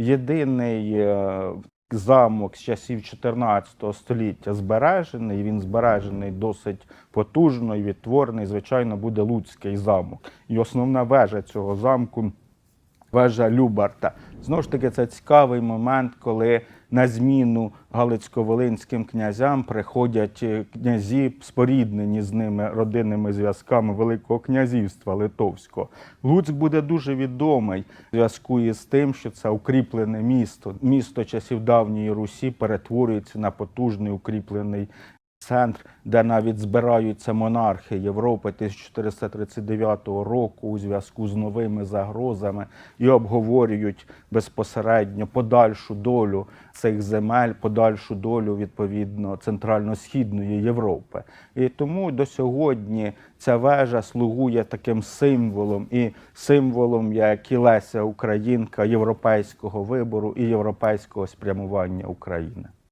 єдиний е, замок з часів 14 століття збережений. Він збережений досить потужно і відтворений. Звичайно, буде Луцький замок. І основна вежа цього замку вежа Любарта. Знову ж таки, це цікавий момент, коли на зміну Галицько-Волинським князям приходять е, князі, споріднені з ними родинними зв'язками Великого князівства Литовського. Луцьк буде дуже відомий в зв'язку із тим, що це укріплене місто. Місто часів давньої Русі перетворюється на потужний укріплений центр, де навіть збираються монархи Європи 1439 року у зв'язку з новими загрозами і обговорюють безпосередньо подальшу долю цих земель, подальшу долю відповідно центрально-східної Європи. І тому до сьогодні ця вежа слугує таким символом і символом як і Леся Українка європейського вибору і європейського спрямування України.